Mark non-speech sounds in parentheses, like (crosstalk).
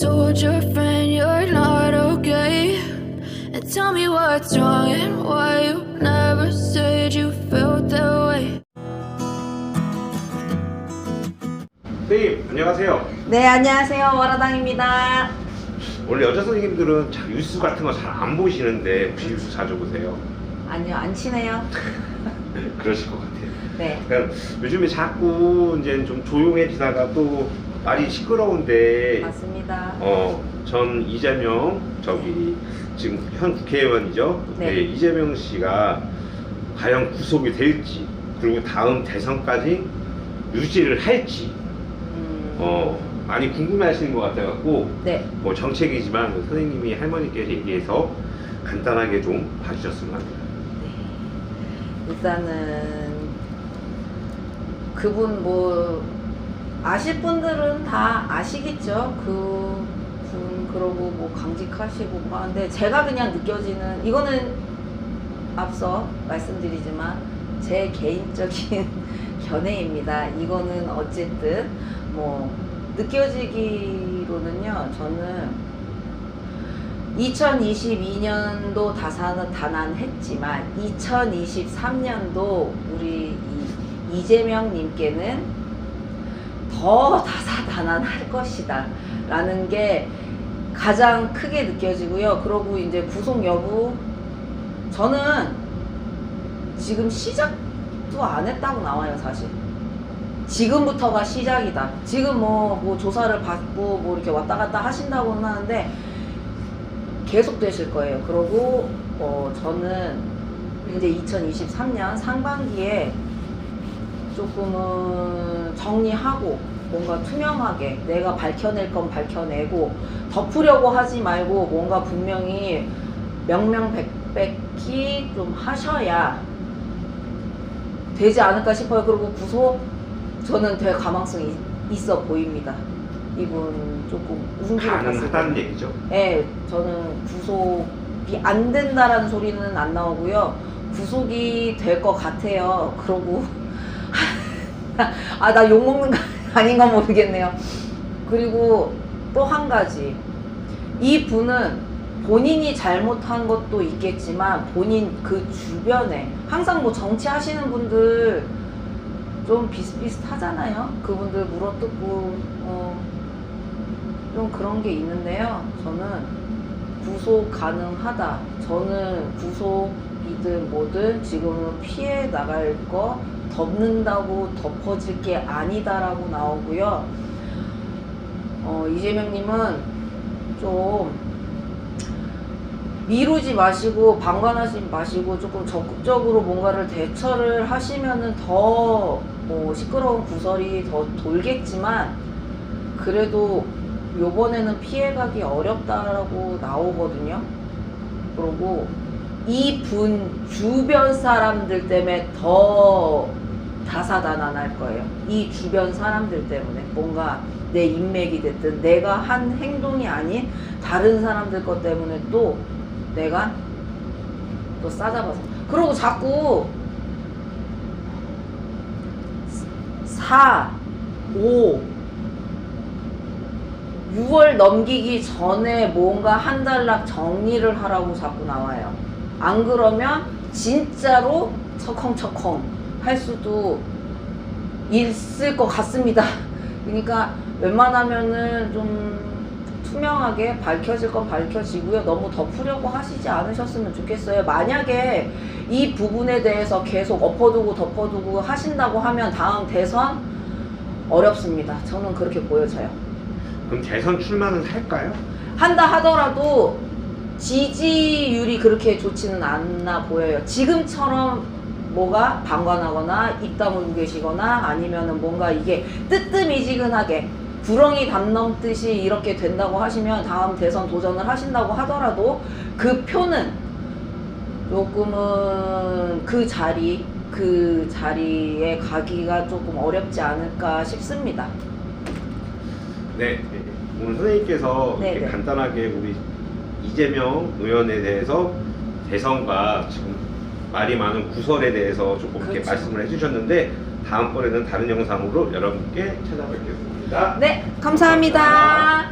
told your friend you're not okay? And tell me what's wrong and why you never said you felt that way. 선생님 안녕하세요. 네, 안녕하세요. 와라당입니다. 원래 여자 선생님들은 잘 뉴스 같은 거 잘 안 보시는데 혹시 뉴스 자주 보세요? 아니요, 안 친해요. (laughs) 그러실 것 같아요. 네. 그러니까 요즘에 자꾸 이제 좀 조용해지다가 또 말이 시끄러운데 맞습니다. 어, 전 이재명 저기 지금 현 국회의원이죠. 네. 네, 이재명 씨가 과연 구속이 될지 그리고 다음 대선까지 유지를 할지 음, 어, 많이 궁금해하시는 것 같아갖고 네. 뭐 정책이지만 그 선생님이 할머니께 얘기해서 간단하게 좀 봐주셨으면 합니다. 일단은 그분 뭐 아실 분들은 다 아시겠죠. 그분 그러고 뭐 강직하시고 뭐 하는데 제가 그냥 느껴지는 이거는 앞서 말씀드리지만 제 개인적인 (laughs) 견해입니다. 이거는 어쨌든 뭐 느껴지기로는요. 저는 2022년도 다산 단안했지만 2023년도 우리 이, 이재명님께는 더 다사다난할 것이다 라는 게 가장 크게 느껴지고요. 그러고 이제 구속 여부 저는 지금 시작도 안 했다고 나와요, 사실. 지금부터가 시작이다. 지금 뭐, 뭐 조사를 받고 뭐 이렇게 왔다 갔다 하신다고는 하는데 계속 되실 거예요. 그러고 어, 저는 이제 2023년 상반기에 조금은 정리하고 뭔가 투명하게 내가 밝혀낼 건 밝혀내고 덮으려고 하지 말고 뭔가 분명히 명명백백히 좀 하셔야 되지 않을까 싶어요. 그리고 구속 저는 될 가망성이 있어 보입니다. 이분 조금 운기로. 가능하다는 얘기죠. 네, 저는 구속이 안 된다라는 소리는 안 나오고요. 구속이 될 것 같아요. 그러고 (laughs) (laughs) 아 나 욕 먹는 거 (laughs) 아닌가 모르겠네요. 그리고 또 한 가지 이 분은 본인이 잘못한 것도 있겠지만 본인 그 주변에 항상 뭐 정치하시는 분들 좀 비슷비슷하잖아요. 그분들 물어뜯고 어, 좀 그런 게 있는데요. 저는 구속 가능하다. 저는 구속이든 뭐든 지금은 피해 나갈 거 덮는다고 덮어질 게 아니다라고 나오고요. 어, 이재명님은 좀 미루지 마시고 방관하지 마시고 조금 적극적으로 뭔가를 대처를 하시면은 더 뭐 시끄러운 구설이 더 돌겠지만 그래도 요번에는 피해가기 어렵다라고 나오거든요. 그리고 이 분 주변 사람들 때문에 더 다사다난할 거예요. 이 주변 사람들 때문에 뭔가 내 인맥이 됐든 내가 한 행동이 아닌 다른 사람들 것 때문에 또 내가 또 싸잡아서 그러고 자꾸 4, 5, 6월 넘기기 전에 뭔가 한 달락 정리를 하라고 자꾸 나와요. 안 그러면 진짜로 척컹척컹 할 수도 있을 것 같습니다. 그러니까 웬만하면은 좀 투명하게 밝혀질 건 밝혀지고요. 너무 덮으려고 하시지 않으셨으면 좋겠어요. 만약에 이 부분에 대해서 계속 엎어두고 덮어두고 하신다고 하면 다음 대선 어렵습니다. 저는 그렇게 보여져요. 그럼 대선 출마는 할까요? 한다 하더라도 지지율이 그렇게 좋지는 않나 보여요. 지금처럼 뭐가 방관하거나 입 다물고 계시거나 아니면은 뭔가 이게 뜨뜻미지근하게 구렁이 담 넘듯이 이렇게 된다고 하시면 다음 대선 도전을 하신다고 하더라도 그 표는 조금은 그 자리 그 자리에 가기가 조금 어렵지 않을까 싶습니다. 네. 오늘 선생님께서 네, 이렇게 네. 간단하게 우리 이재명 의원에 대해서 대선과 지금 말이 많은 구설에 대해서 조금 이렇게 그렇죠. 말씀을 해주셨는데 다음번에는 다른 영상으로 여러분께 찾아뵙겠습니다. 네, 감사합니다.